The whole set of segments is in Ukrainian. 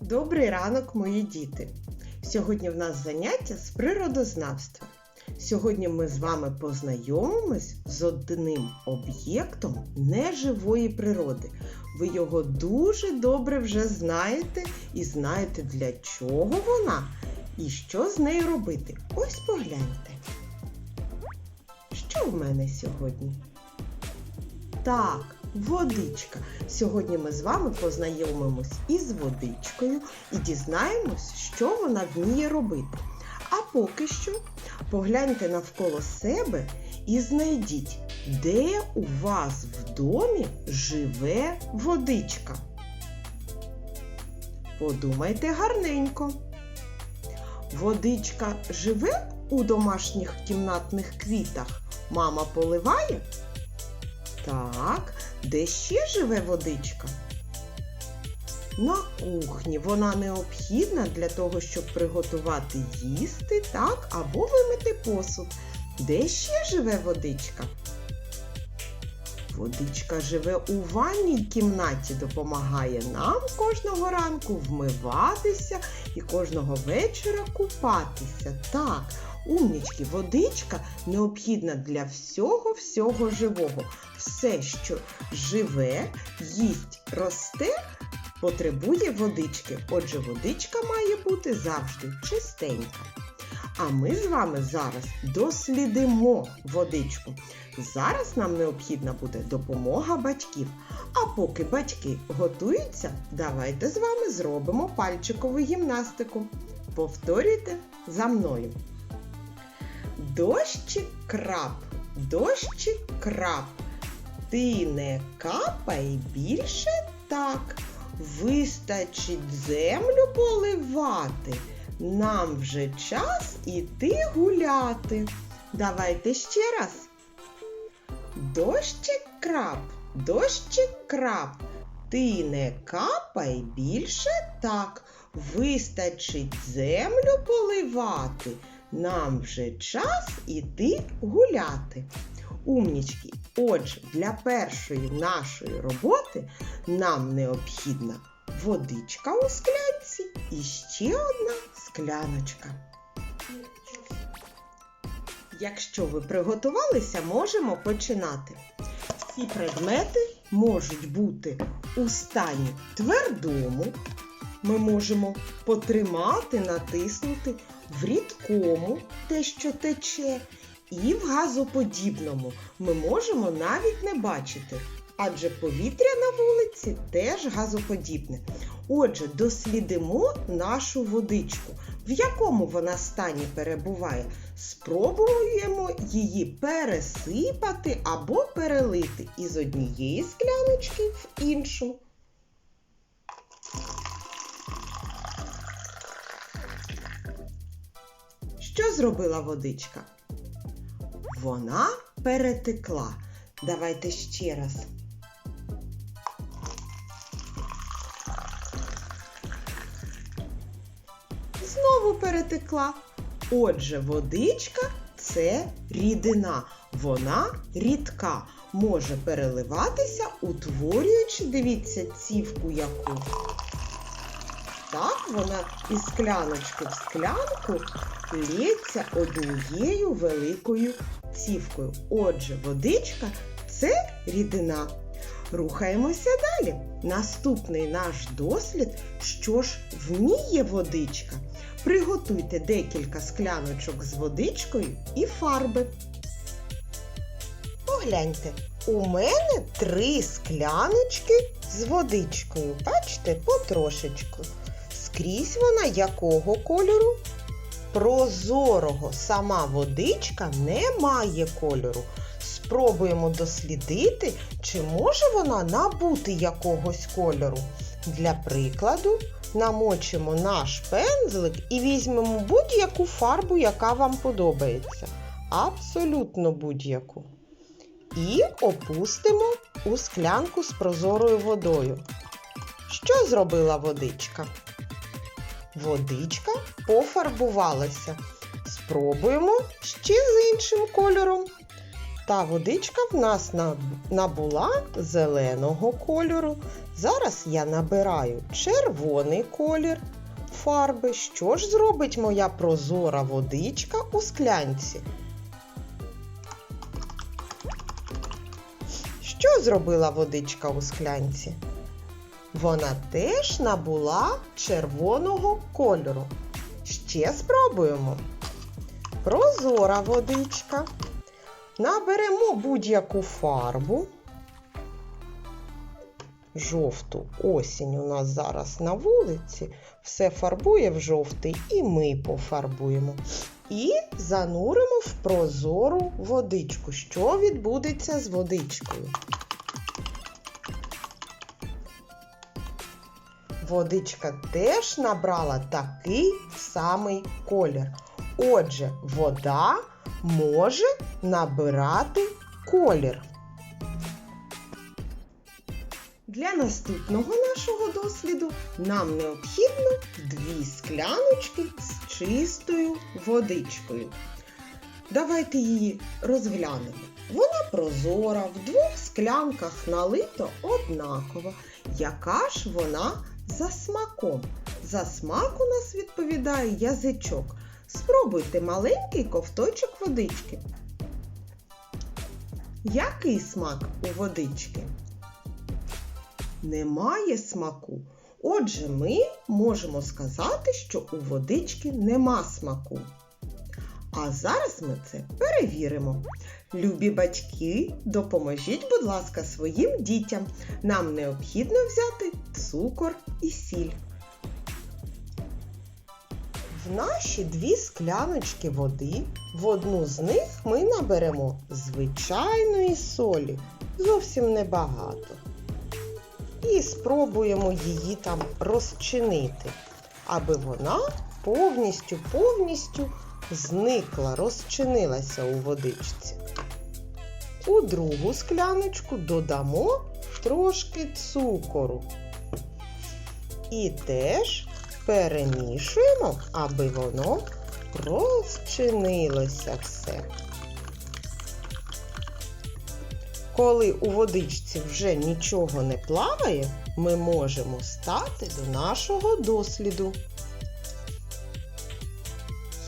Добрий ранок, мої діти! Сьогодні в нас заняття з природознавства. Сьогодні ми з вами познайомимось з одним об'єктом неживої природи. Ви його дуже добре вже знаєте і знаєте, для чого вона і що з нею робити. Ось погляньте. Що в мене сьогодні? Так, водичка. Сьогодні ми з вами познайомимось із водичкою і дізнаємось, що вона вміє робити. А поки що погляньте навколо себе і знайдіть, де у вас в домі живе водичка. Подумайте гарненько. Водичка живе у домашніх кімнатних квітах? Мама поливає? Так, де ще живе водичка? На кухні вона необхідна для того, щоб приготувати їсти, так, або вимити посуд. Де ще живе водичка? Водичка живе у ванній кімнаті, допомагає нам кожного ранку вмиватися і кожного вечора купатися. Так, умнічки, водичка необхідна для всього всього живого. Все, що живе, їсть, росте, потребує водички. Отже, водичка має бути завжди чистенька. А ми з вами зараз дослідимо водичку. Зараз нам необхідна буде допомога батьків. А поки батьки готуються, давайте з вами зробимо пальчикову гімнастику. Повторюйте за мною. Дощик крап, дощик крап. Ти не капай більше так. Вистачить землю поливати. Нам вже час іти гуляти. Давайте ще раз. Дощик крап, дощик крап. Ти не капай більше так. Вистачить землю поливати. Нам вже час іти гуляти. Умнічки, отже, для першої нашої роботи нам необхідна водичка у склянці і ще одна скляночка. Якщо ви приготувалися, можемо починати. Ці предмети можуть бути у стані твердому. Ми можемо потримати, натиснути в рідкому те, що тече, і в газоподібному ми можемо навіть не бачити, адже повітря на вулиці теж газоподібне. Отже, дослідимо нашу водичку, в якому вона стані перебуває. Спробуємо її пересипати або перелити із однієї скляночки в іншу. Зробила водичка? Вона перетекла. Давайте ще раз. Знову перетекла. Отже, водичка це рідина. Вона рідка. Може переливатися, утворюючи, дивіться, цівку яку. Так, вона із скляночки в склянку лється однією великою цівкою. Отже, водичка це рідина. Рухаємося далі. Наступний наш дослід, що ж вміє водичка. Приготуйте декілька скляночок з водичкою і фарби. Погляньте, у мене три скляночки з водичкою. Бачите, потрошечку. Скрізь вона якого кольору? Прозорого. Сама водичка не має кольору. Спробуємо дослідити, чи може вона набути якогось кольору. Для прикладу, намочимо наш пензлик і візьмемо будь-яку фарбу, яка вам подобається. Абсолютно будь-яку. І опустимо у склянку з прозорою водою. Що зробила водичка? Водичка пофарбувалася. Спробуємо ще з іншим кольором. Та водичка в нас набула зеленого кольору. Зараз я набираю червоний колір фарби. Що ж зробить моя прозора водичка у склянці? Що зробила водичка у склянці? Вона теж набула червоного кольору. Ще спробуємо. Прозора водичка. Наберемо будь-яку фарбу. Жовту осінь у нас зараз на вулиці. Все фарбує в жовтий і ми пофарбуємо. І зануримо в прозору водичку. Що відбудеться з водичкою? Водичка теж набрала такий самий колір. Отже, вода може набирати колір. Для наступного нашого досліду нам необхідно дві скляночки з чистою водичкою. Давайте її розглянемо. Вона прозора, в двох склянках налито однаково. Яка ж вона за смаком? За смак у нас відповідає язичок. Спробуйте маленький ковточок водички. Який смак у водички? Немає смаку. Отже, ми можемо сказати, що у водички нема смаку. А зараз ми це перевіримо. Любі батьки, допоможіть, будь ласка, своїм дітям. Нам необхідно взяти цукор і сіль. В наші дві скляночки води в одну з них ми наберемо звичайної солі, зовсім небагато. І спробуємо її там розчинити, аби вона повністю повністю зникла, розчинилася у водичці. У другу скляночку додамо трошки цукору. І теж перемішуємо, аби воно розчинилося все. Коли у водичці вже нічого не плаває, ми можемо стати до нашого досліду.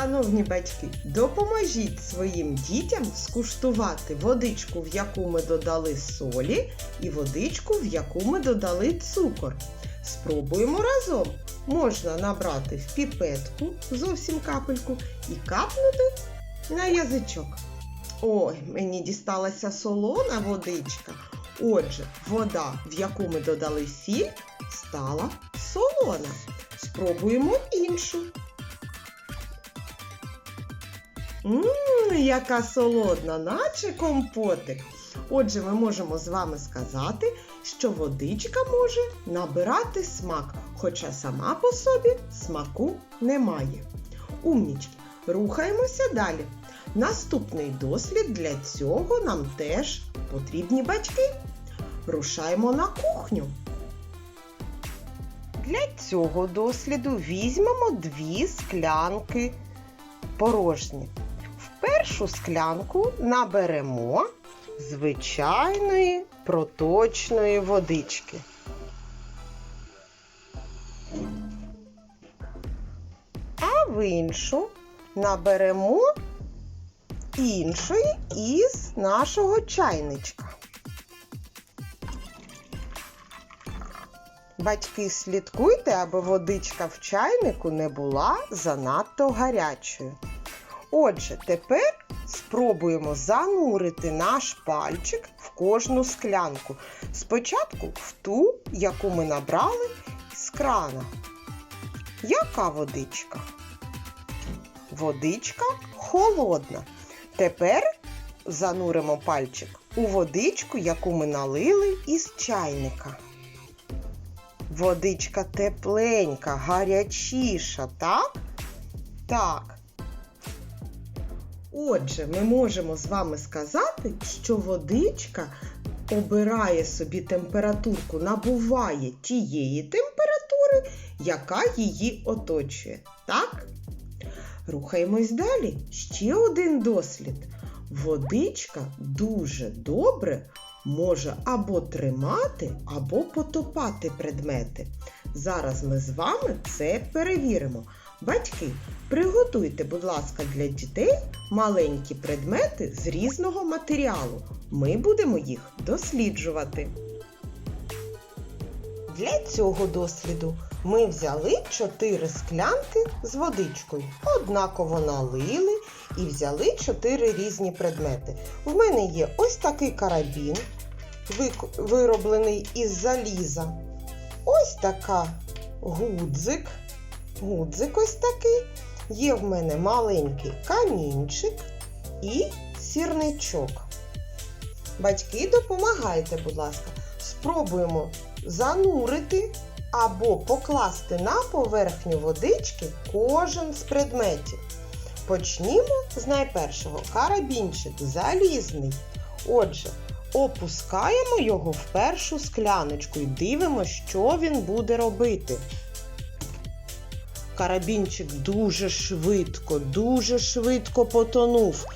Шановні батьки, допоможіть своїм дітям скуштувати водичку, в яку ми додали солі, і водичку, в яку ми додали цукор. Спробуємо разом. Можна набрати в піпетку зовсім капельку і капнути на язичок. Ой, мені дісталася солона водичка. Отже, вода, в яку ми додали сіль, стала солона. Спробуємо іншу. Ммм, яка солодна, наче компотик. Отже, ми можемо з вами сказати, що водичка може набирати смак, хоча сама по собі смаку немає. Умнічки, рухаємося далі. Наступний дослід для цього нам теж потрібні батьки. Рушаємо на кухню. Для цього досліду візьмемо дві склянки порожні. Першу склянку наберемо звичайної проточної водички. А в іншу наберемо іншої із нашого чайничка. Батьки, слідкуйте, аби водичка в чайнику не була занадто гарячою. Отже, тепер спробуємо занурити наш пальчик в кожну склянку. Спочатку в ту, яку ми набрали з крана. Яка водичка? Водичка холодна. Тепер зануримо пальчик у водичку, яку ми налили із чайника. Водичка тепленька, гарячіша, так? Так. Отже, ми можемо з вами сказати, що водичка обирає собі температурку, набуває тієї температури, яка її оточує. Так? Рухаємось далі. Ще один дослід. Водичка дуже добре може або тримати, або потопати предмети. Зараз ми з вами це перевіримо. Батьки, приготуйте, будь ласка, для дітей маленькі предмети з різного матеріалу. Ми будемо їх досліджувати. Для цього досліду ми взяли чотири склянки з водичкою, однаково налили і взяли чотири різні предмети. В мене є ось такий карабін, вироблений із заліза. Ось така гудзик. Гудзик ось такий. Є в мене маленький камінчик і сірничок. Батьки, допомагайте, будь ласка. Спробуємо занурити або покласти на поверхню водички кожен з предметів. Почнімо з найпершого. Карабінчик залізний. Отже, опускаємо його в першу скляночку і дивимося, що він буде робити. Карабінчик дуже швидко, дуже швидко потонув.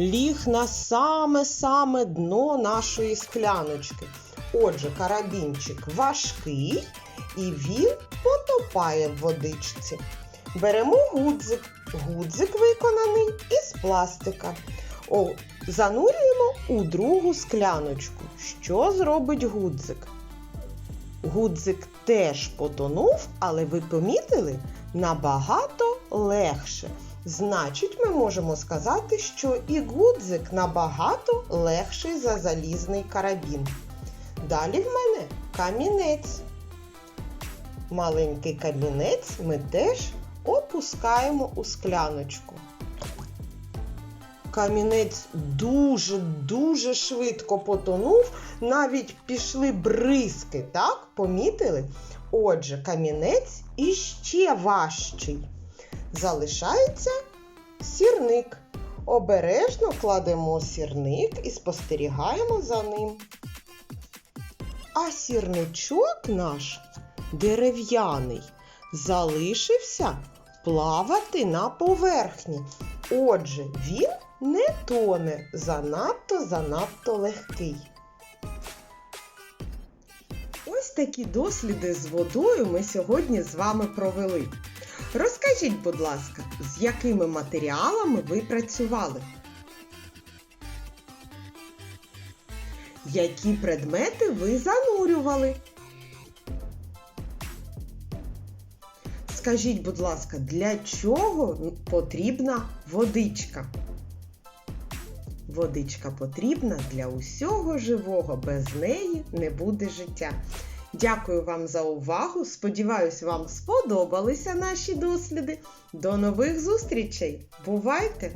Ліг на саме-саме дно нашої скляночки. Отже, карабінчик важкий і він потопає в водичці. Беремо гудзик. Гудзик виконаний із пластика. О, занурюємо у другу скляночку. Що зробить гудзик? Гудзик теж потонув, але ви помітили набагато легше. Значить, ми можемо сказати, що і гудзик набагато легший за залізний карабін. Далі в мене камінець. Маленький камінець ми теж опускаємо у скляночку. Камінець дуже-дуже швидко потонув, навіть пішли бризки, так? Помітили? Отже, камінець іще важчий. Залишається сірник. Обережно кладемо сірник і спостерігаємо за ним. А сірничок наш дерев'яний залишився плавати на поверхні. Отже, він не тоне занадто занадто легкий. Ось такі досліди з водою ми сьогодні з вами провели. Розкажіть, будь ласка, з якими матеріалами ви працювали? Які предмети ви занурювали? Скажіть, будь ласка, для чого потрібна водичка? Водичка потрібна для усього живого, без неї не буде життя. Дякую вам за увагу. Сподіваюсь, вам сподобалися наші досліди. До нових зустрічей! Бувайте!